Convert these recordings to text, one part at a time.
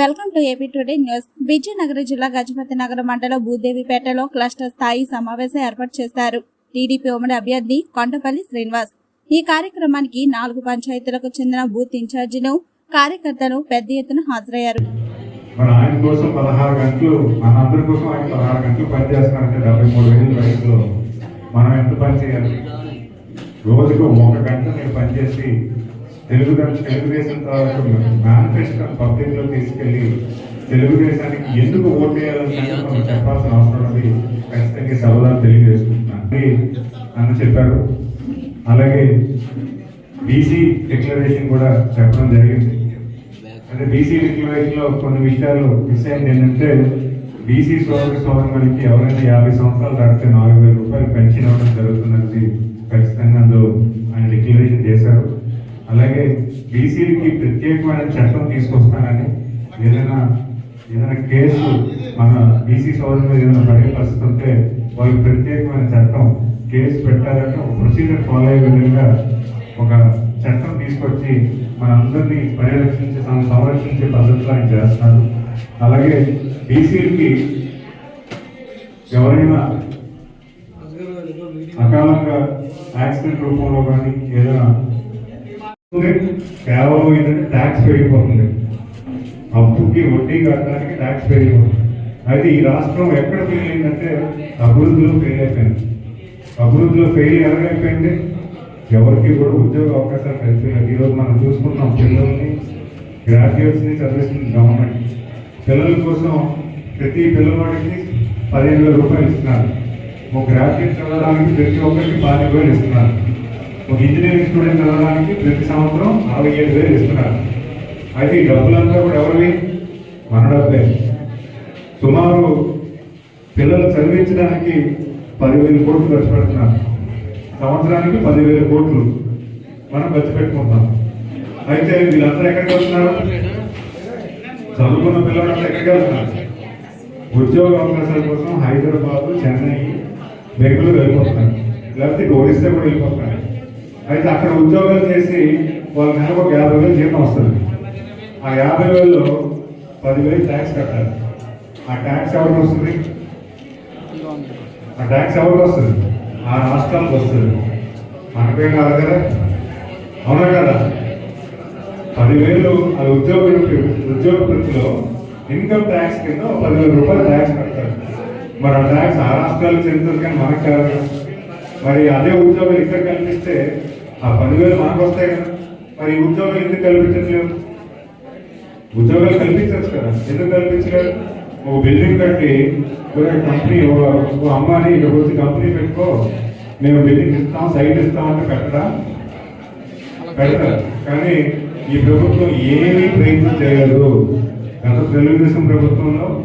Welcome to AP today news. Vizianagaram జిల్లా గజపతి నగరం మండలం భూదేవిపేటలో క్లస్టర్ స్థాయి సమావేశం ఏర్పాటు చేశారు. టీడీపీ ఉమ్మడి అభ్యర్థి కొండపల్లి శ్రీనివాస్. ఈ కార్యక్రమానికి నాలుగు పంచాయతీలకు చెందిన బూత్ ఇన్ఛార్జిను కార్యకర్తలు పెద్ద ఎత్తున హాజరయ్యారు. ఆయన కోసం పదహారు గంటలు కోసం ఆయన పదహారు గంటలు డెబ్బై మూడు వయసులో మనం ఎంత పని చేయాలి? రోజుకు ఒక గంట నేను పనిచేసి తెలుగుదేశం తెలుగుదేశం మేనిఫెస్టో పబ్లిక్లో తీసుకెళ్ళి తెలుగుదేశానికి ఎందుకు ఓటు వేయాలని మనం చెప్పాల్సిన అవసరం ఉంది. ఖచ్చితంగా ఈ సభలో తెలియజేసుకుంటున్నాను అది నన్ను చెప్పారు. అలాగే బీసీ డిక్లరేషన్ కూడా చెప్పడం జరిగింది. అంటే బీసీ డిక్లరేషన్లో కొన్ని విషయాలు మిస్ అయింది ఏంటంటే బీసీ సోదర సోదరులకి ఎవరైనా యాభై సంవత్సరాలు దాటితే నాలుగు వేల రూపాయలు పెన్షన్ ఇవ్వడం జరుగుతున్నది ఖచ్చితంగా అందులో ఆయన డిక్లరేషన్ చేశారు. అలాగే బీసీలకి ప్రత్యేకమైన చట్టం తీసుకొస్తానని ఏదైనా ఏదైనా కేసు మన బీసీ సోదరు మీద ఏదైనా పడే పరిస్థితి ఉంటే వాళ్ళకి ప్రత్యేకమైన చట్టం కేసు పెట్టాలంటే ఒక ప్రొసీజర్ ఫాలో అయ్యే విధంగా ఒక చట్టం తీసుకొచ్చి మనందరినీ పరిరక్షించే తను సంరక్షించే పద్ధతిలో ఆయన చేస్తున్నారు అలాగే బీసీలకి ఎవరైనా అకాలంగా యాక్సిడెంట్ రూపంలో కానీ ఏదైనా ఉంది, కేవలం ఏంటంటే ట్యాక్స్ పెరిగిపోతుంది. అప్పుకి వడ్డీ కట్టడానికి ట్యాక్స్ పెరిగిపోతుంది. అయితే ఈ రాష్ట్రం ఎక్కడ ఫెయిల్ అయిందంటే అభివృద్ధిలో ఫెయిల్ అయిపోయింది. అభివృద్ధిలో ఫెయిల్ ఎవరైపోయింది ఎవరికి కూడా ఉద్యోగ అవకాశాలు కల్పించలేదు ఈరోజు మనం చూసుకుంటాం పిల్లల్ని గ్రాడ్యుయేట్స్ని చదివిస్తుంది గవర్నమెంట్ పిల్లల కోసం ప్రతి పిల్లవాడికి పదిహేను వేల రూపాయలు ఇస్తున్నారు. ఒక గ్రాడ్యుయేట్ చదవడానికి ప్రతి ఒక్కరికి పాతిక వేలు ఇస్తున్నారు. ఒక ఇంజనీరింగ్ స్టూడెంట్ చదవడానికి ప్రతి సంవత్సరం అరవై ఏడు వేలు ఇస్తున్నారు. అయితే ఈ డబ్బులంతా కూడా ఎవరివి? మన డబ్బే. సుమారు పిల్లలు చదివించడానికి పదివేల కోట్లు ఖర్చు పెడుతున్నారు. సంవత్సరానికి పదివేల కోట్లు మనం ఖర్చు పెట్టుకుంటాం అయితే వీళ్ళందరూ ఎక్కడికి వస్తున్నారు చదువుకున్న పిల్లలంతా ఎక్కడికి వెళ్తున్నారు? ఉద్యోగ అవకాశాల కోసం హైదరాబాద్ చెన్నై బెంగళూరు వెళ్ళిపోతున్నారు. లేకపోతే ఇటు కూడా వెళ్ళిపోతున్నారు. అయితే అక్కడ ఉద్యోగాలు చేసి వాళ్ళ నెలకు ఒక యాభై వేలు జీతం వస్తుంది. ఆ యాభై వేలలో పదివేలు ట్యాక్స్ కట్టాలి. ఆ ట్యాక్స్ ఎవరికి వస్తుంది? ఆ ట్యాక్స్ ఎవరికి వస్తుంది? ఆ రాష్ట్రాలకు వస్తుంది. మనకే కాదు కదా? అవునా కదా? పదివేలు అది ఉద్యోగ ఉద్యోగ వృత్తిలో ఇన్కమ్ ట్యాక్స్ కింద పదివేల రూపాయలు ట్యాక్స్ కడతారు. మరి ఆ ట్యాక్స్ ఆ రాష్ట్రాలకు చెందుతుంది కానీ మనకు కాదు మరి అదే ఉద్యోగాలు ఇక్కడ కల్పిస్తే ఆ పదివేలు మాకు వస్తాయి కదా. మరి ఉద్యోగాలు ఎందుకు కల్పించట్లేదు? ఉద్యోగాలు కల్పించచ్చు కదా. ఎందుకు కల్పించలేదు? ఒక బిల్డింగ్ కట్టి కంపెనీ ఒక అమ్మాని ఇక్కడ వచ్చి కంపెనీ పెట్టుకో మేము బిల్డింగ్ ఇస్తాం సైట్ ఇస్తాం అంటే పెట్టరా? పెడతారు కానీ ఈ ప్రభుత్వం ఏమీ ప్రయత్నం చేయలేదు. గత తెలుగుదేశం ప్రభుత్వంలో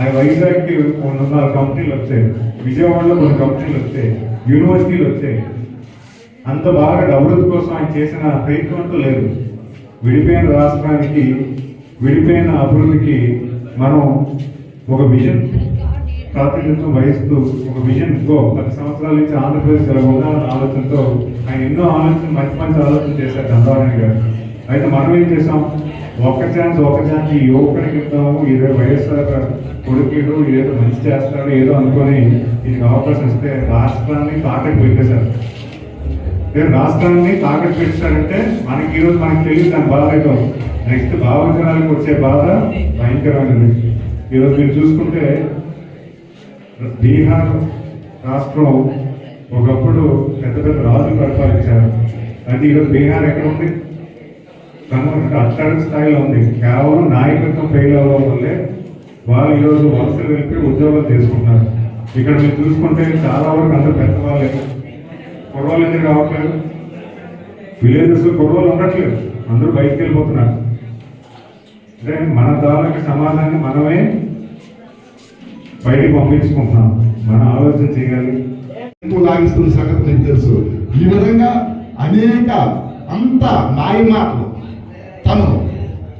ఆ వైజాగ్కి కొన్ని నాలుగు కంపెనీలు వచ్చాయి. విజయవాడలో కొన్ని కంపెనీలు వచ్చాయి. యూనివర్సిటీలు వచ్చాయి. అంత బాగా అభివృద్ధి కోసం ఆయన చేసిన ప్రయత్నం లేదు. విడిపోయిన రాష్ట్రానికి విడిపోయిన అభివృద్ధికి మనం ఒక విజన్ ప్రాతినిధ్యం వహిస్తూ ఒక విజన్ గో పది సంవత్సరాల నుంచి ఆంధ్రప్రదేశ్ ఇలా ఉండాలన్న ఆలోచనతో ఆయన ఎన్నో ఆలోచన మంచి మంచి ఆలోచన చేశారు చంద్రబాబు గారు. అయితే మనం ఏం చేసాం ఒక ఛాన్స్ ఒక ఛాన్స్ ఈ యువకుడికి ఇద్దాము ఇదే వైఎస్ఆర్ కొడుకుడు ఏదో మంచి చేస్తాడు ఏదో అనుకొని దీనికి అవకాశం ఇస్తే రాష్ట్రాన్ని తాకట్టు పెట్టేశారు. నేను రాష్ట్రాన్ని తాకట్టు పెట్టారంటే మనకి ఈరోజు మనకి తెలియదు దాని బాధ నెక్స్ట్ భావజనాలకు వచ్చే బాధ భయంకరమైనది ఈరోజు మీరు చూసుకుంటే బీహార్ రాష్ట్రం ఒకప్పుడు పెద్ద పెద్ద రాజులు పరిపాలించారు. అంటే ఈరోజు బీహార్ ఎక్కడ ఉంది? కనుక అత్యధిక స్థాయిలో ఉంది. కేవలం నాయకత్వం ఫెయిల్ అవ్వడం వల్లే వాళ్ళు ఈరోజు వలసలు వెళ్ళి ఉద్యోగాలు చేసుకుంటున్నారు. ఇక్కడ మీరు చూసుకుంటే చాలా వరకు అందరూ పెద్దవాళ్ళే. కుర్రోళ్ళు ఎందుకు రావట్లేదు? విలేజెస్ కుర్రోళ్ళు ఉండట్లేదు. అందరూ బయటికి వెళ్ళిపోతున్నారు. అంటే మన దానికి సమాధానం మనమే బయటికి పంపించుకుంటున్నాం. మనం ఆలోచన చేయాలి. ఎక్కువ లాగిస్తున్న సంగతి మీకు తెలుసు. ఈ విధంగా అనేక అంత మాయ మాటలు తను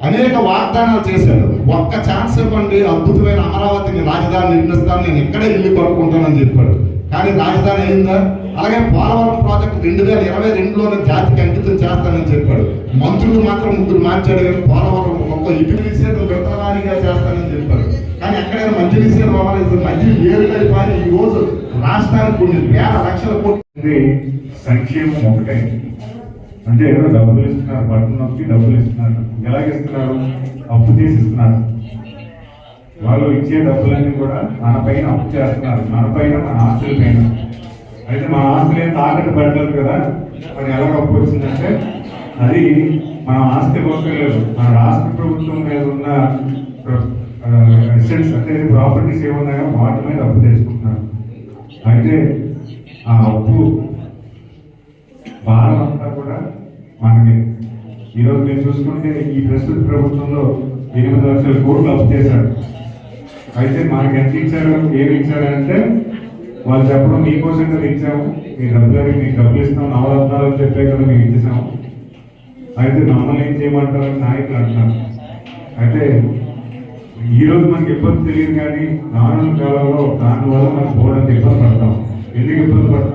అనేక వాగ్దానాలు చేశాడు. ఒక్క ఛాన్స్ ఇవ్వండి అద్భుతమైన అమరావతిని రాజధాని నిర్మిస్తాను నేను ఇక్కడే ఇల్లు కొనుక్కుంటానని చెప్పాడు. కానీ రాజధాని అయిందా? అలాగే పోలవరం ప్రాజెక్టు రెండు వేల ఇరవై రెండులోనే జాతికి అంకితం చేస్తానని చెప్పాడు. మంత్రులు మాత్రం ముగ్గురు మార్చాడు కానీ పోలవరం ఒక్క ఇటు నిషేధం విత్తనానిగా చేస్తానని చెప్పారు కానీ ఎక్కడైనా మంచి నిషేధం అవ్వలేదు మంచి వేరుగా కానీ ఈ రోజు రాష్ట్రానికి కొన్ని వేల లక్షల కోట్లు సంక్షేమం ఒకటే. అంటే ఏదో డబ్బులు ఇస్తున్నారు బట్టలు నొప్పి డబ్బులు ఇస్తున్నారు ఎలాగిస్తున్నారు అప్పు చేసి ఇస్తున్నారు. వాళ్ళు ఇచ్చే డబ్బులన్నీ కూడా మన పైన అప్పు చేస్తున్నారు మన పైన మన ఆస్తుల పైన. అయితే మన ఆస్తులు ఏం తాకట్టు పెట్టలేదు కదా. మరి ఎలా అప్పు వచ్చిందంటే అది మన ఆస్తి పోలేదు మన రాష్ట్ర ప్రభుత్వం మీద ఉన్న అసెట్స్ అంటే ప్రాపర్టీస్ ఏమున్నాయో వాటి మీద అప్పు తెచ్చుకుంటున్నారు అయితే ఆ అప్పు భారం అంతా కూడా మనకి ఈరోజు మీరు చూసుకుంటే ఈ ప్రస్తుత ప్రభుత్వంలో ఎనిమిది లక్షల కోట్లు అప్పు చేశారు. అయితే మనకి ఎంత ఇచ్చారు? ఏమి ఇచ్చారు అంటే వాళ్ళు చెప్పడం మీకోసం కదా ఇచ్చాము. మీ డబ్బులు మీకు డబ్బులు ఇస్తాం. నవరత్నాలు అని చెప్పే కదా మేము ఇచ్చేసాము. అయితే మమ్మల్ని ఏం చేయమంటారు అని నాయకులు అంటున్నారు. అయితే ఈరోజు మనకి ఇబ్బంది తెలియదు కానీ రానున్న కాలంలో దానివల్ల మనం పోవడానికి ఇబ్బంది పడతాం. ఎందుకు ఇబ్బంది పడతాం?